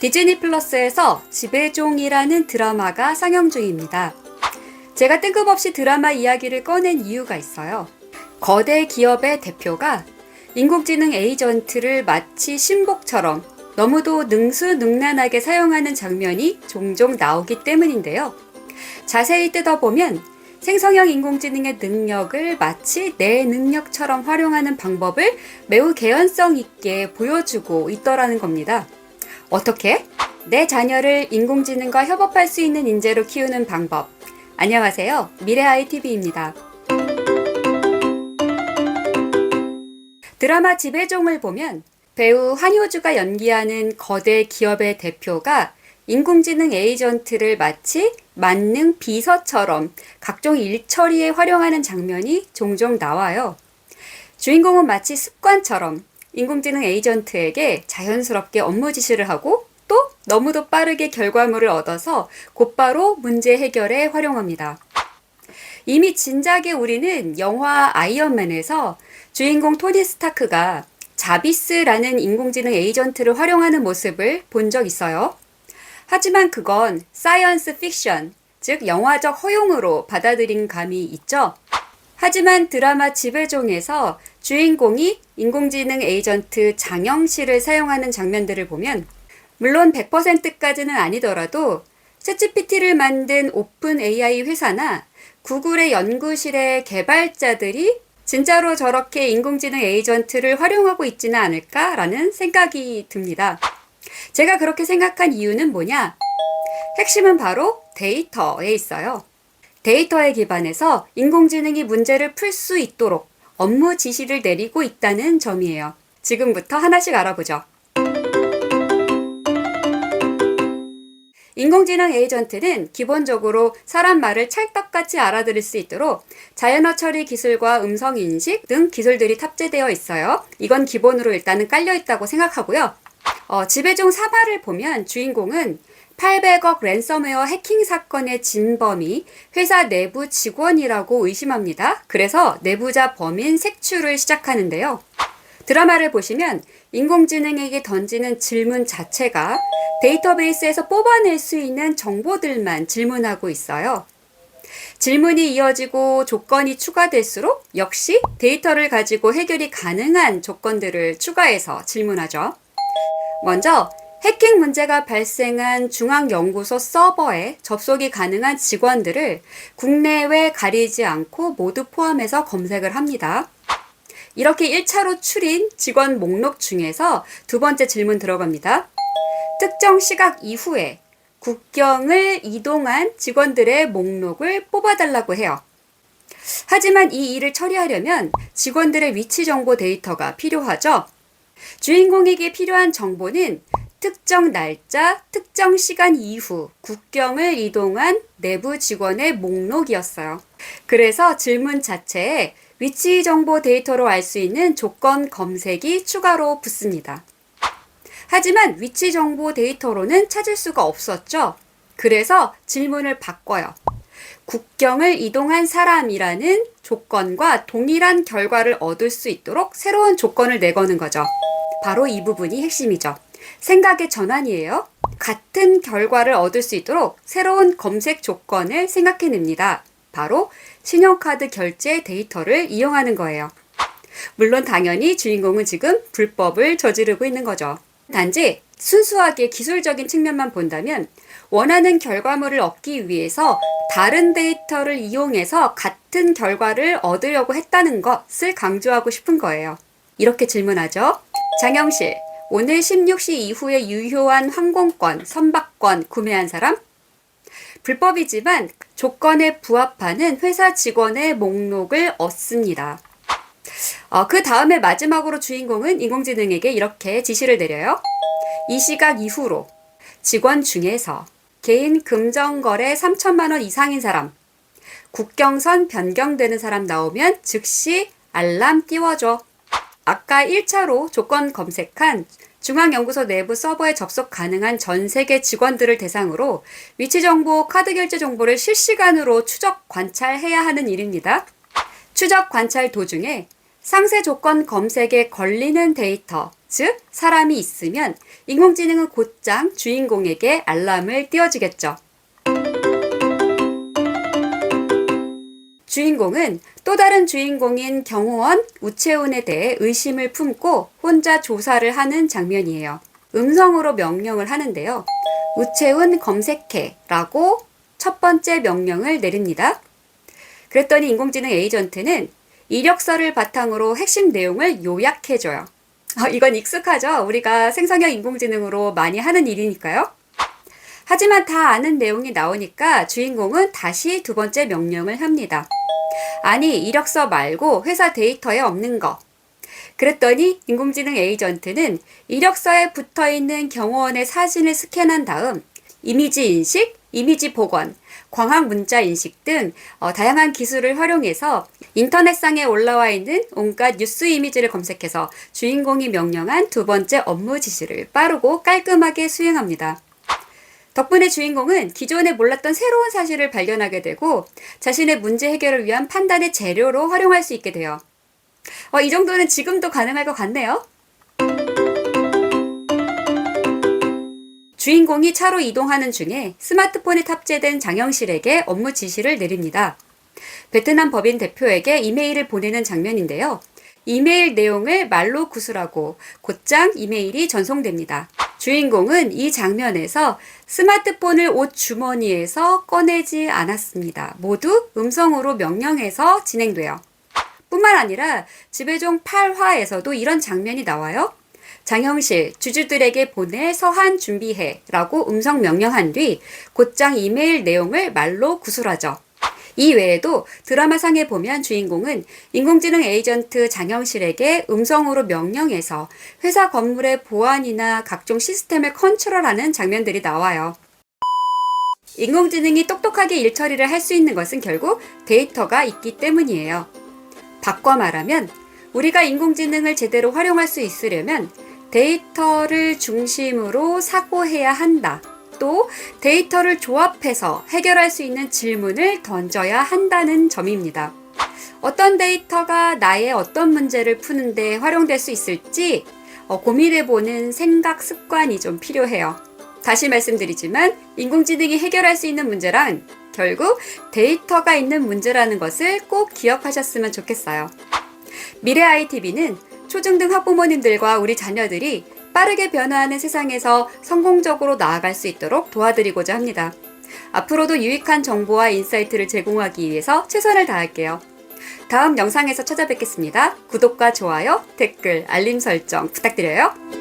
디즈니 플러스에서 지배종이라는 드라마가 상영 중입니다. 제가 뜬금없이 드라마 이야기를 꺼낸 이유가 있어요. 거대 기업의 대표가 인공지능 에이전트를 마치 신복처럼 너무도 능수능란하게 사용하는 장면이 종종 나오기 때문인데요. 자세히 뜯어보면 생성형 인공지능의 능력을 마치 내 능력처럼 활용하는 방법을 매우 개연성 있게 보여주고 있더라는 겁니다. 어떻게? 내 자녀를 인공지능과 협업할 수 있는 인재로 키우는 방법. 안녕하세요. 미래아이 TV입니다. 드라마 지배종을 보면 배우 한효주가 연기하는 거대 기업의 대표가 인공지능 에이전트를 마치 만능 비서처럼 각종 일 처리에 활용하는 장면이 종종 나와요. 주인공은 마치 습관처럼 인공지능 에이전트에게 자연스럽게 업무 지시를 하고 또 너무도 빠르게 결과물을 얻어서 곧바로 문제 해결에 활용합니다. 이미 진작에 우리는 영화 아이언맨에서 주인공 토니 스타크가 자비스라는 인공지능 에이전트를 활용하는 모습을 본 적 있어요. 하지만 그건 사이언스 픽션, 즉 영화적 허용으로 받아들인 감이 있죠. 하지만 드라마 지배종에서 주인공이 인공지능 에이전트 장영실을 사용하는 장면들을 보면 물론 100%까지는 아니더라도 챗GPT를 만든 오픈 AI 회사나 구글의 연구실의 개발자들이 진짜로 저렇게 인공지능 에이전트를 활용하고 있지는 않을까라는 생각이 듭니다. 제가 그렇게 생각한 이유는 뭐냐? 핵심은 바로 데이터에 있어요. 데이터에 기반해서 인공지능이 문제를 풀 수 있도록 업무 지시를 내리고 있다는 점이에요. 지금부터 하나씩 알아보죠. 인공지능 에이전트는 기본적으로 사람 말을 찰떡같이 알아들을 수 있도록 자연어 처리 기술과 음성 인식 등 기술들이 탑재되어 있어요. 이건 기본으로 일단은 깔려 있다고 생각하고요. 어, 지배종 3화를 보면 주인공은 800억 랜섬웨어 해킹 사건의 진범이 회사 내부 직원이라고 의심합니다. 그래서 내부자 범인 색출을 시작하는데요. 드라마를 보시면 인공지능에게 던지는 질문 자체가 데이터베이스에서 뽑아낼 수 있는 정보들만 질문하고 있어요. 질문이 이어지고 조건이 추가될수록 역시 데이터를 가지고 해결이 가능한 조건들을 추가해서 질문하죠. 먼저 해킹 문제가 발생한 중앙연구소 서버에 접속이 가능한 직원들을 국내외 가리지 않고 모두 포함해서 검색을 합니다. 이렇게 1차로 추린 직원 목록 중에서 두 번째 질문 들어갑니다. 특정 시각 이후에 국경을 이동한 직원들의 목록을 뽑아달라고 해요. 하지만 이 일을 처리하려면 직원들의 위치 정보 데이터가 필요하죠. 주인공에게 필요한 정보는 특정 날짜, 특정 시간 이후 국경을 이동한 내부 직원의 목록이었어요. 그래서 질문 자체에 위치 정보 데이터로 알 수 있는 조건 검색이 추가로 붙습니다. 하지만 위치 정보 데이터로는 찾을 수가 없었죠. 그래서 질문을 바꿔요. 국경을 이동한 사람이라는 조건과 동일한 결과를 얻을 수 있도록 새로운 조건을 내거는 거죠. 바로 이 부분이 핵심이죠. 생각의 전환이에요. 같은 결과를 얻을 수 있도록 새로운 검색 조건을 생각해냅니다. 바로 신용카드 결제 데이터를 이용하는 거예요. 물론 당연히 주인공은 지금 불법을 저지르고 있는 거죠. 단지 순수하게 기술적인 측면만 본다면 원하는 결과물을 얻기 위해서 다른 데이터를 이용해서 같은 결과를 얻으려고 했다는 것을 강조하고 싶은 거예요. 이렇게 질문하죠. 장영실, 오늘 16시 이후에 유효한 항공권, 선박권 구매한 사람? 불법이지만 조건에 부합하는 회사 직원의 목록을 얻습니다. 어, 그 다음에 마지막으로 주인공은 인공지능에게 이렇게 지시를 내려요. 이 시각 이후로 직원 중에서 개인 금전거래 3천만 원 이상인 사람, 국경선 변경되는 사람 나오면 즉시 알람 띄워줘. 아까 1차로 조건 검색한 중앙연구소 내부 서버에 접속 가능한 전 세계 직원들을 대상으로 위치 정보, 카드 결제 정보를 실시간으로 추적 관찰해야 하는 일입니다. 추적 관찰 도중에 상세 조건 검색에 걸리는 데이터, 즉, 사람이 있으면 인공지능은 곧장 주인공에게 알람을 띄워주겠죠. 주인공은 또 다른 주인공인 경호원 우채훈에 대해 의심을 품고 혼자 조사를 하는 장면이에요. 음성으로 명령을 하는데요. 우채훈 검색해 라고 첫 번째 명령을 내립니다. 그랬더니 인공지능 에이전트는 이력서를 바탕으로 핵심 내용을 요약해줘요. 어, 이건 익숙하죠? 우리가 생성형 인공지능으로 많이 하는 일이니까요. 하지만 다 아는 내용이 나오니까 주인공은 다시 두 번째 명령을 합니다. 아니, 이력서 말고 회사 데이터에 없는 거. 그랬더니 인공지능 에이전트는 이력서에 붙어 있는 경호원의 사진을 스캔한 다음 이미지 인식, 이미지 복원, 광학 문자 인식 등 어, 다양한 기술을 활용해서 인터넷상에 올라와 있는 온갖 뉴스 이미지를 검색해서 주인공이 명령한 두 번째 업무 지시를 빠르고 깔끔하게 수행합니다. 덕분에 주인공은 기존에 몰랐던 새로운 사실을 발견하게 되고 자신의 문제 해결을 위한 판단의 재료로 활용할 수 있게 돼요. 어, 이 정도는 지금도 가능할 것 같네요. 주인공이 차로 이동하는 중에 스마트폰에 탑재된 장영실에게 업무 지시를 내립니다. 베트남 법인 대표에게 이메일을 보내는 장면인데요. 이메일 내용을 말로 구술하고 곧장 이메일이 전송됩니다. 주인공은 이 장면에서 스마트폰을 옷 주머니에서 꺼내지 않았습니다. 모두 음성으로 명령해서 진행돼요. 뿐만 아니라 지배종 8화에서도 이런 장면이 나와요. 장형실, 주주들에게 보낼 서한 준비해 라고 음성 명령한 뒤 곧장 이메일 내용을 말로 구술하죠. 이 외에도 드라마상에 보면 주인공은 인공지능 에이전트 장영실에게 음성으로 명령해서 회사 건물의 보안이나 각종 시스템을 컨트롤하는 장면들이 나와요. 인공지능이 똑똑하게 일 처리를 할 수 있는 것은 결국 데이터가 있기 때문이에요. 바꿔 말하면 우리가 인공지능을 제대로 활용할 수 있으려면 데이터를 중심으로 사고해야 한다. 또 데이터를 조합해서 해결할 수 있는 질문을 던져야 한다는 점입니다. 어떤 데이터가 나의 어떤 문제를 푸는데 활용될 수 있을지 어, 고민해보는 생각 습관이 좀 필요해요. 다시 말씀드리지만 인공지능이 해결할 수 있는 문제란 결국 데이터가 있는 문제라는 것을 꼭 기억하셨으면 좋겠어요. 미래 ITV는 초중등 학부모님들과 우리 자녀들이 빠르게 변화하는 세상에서 성공적으로 나아갈 수 있도록 도와드리고자 합니다. 앞으로도 유익한 정보와 인사이트를 제공하기 위해서 최선을 다할게요. 다음 영상에서 찾아뵙겠습니다. 구독과 좋아요, 댓글, 알림 설정 부탁드려요.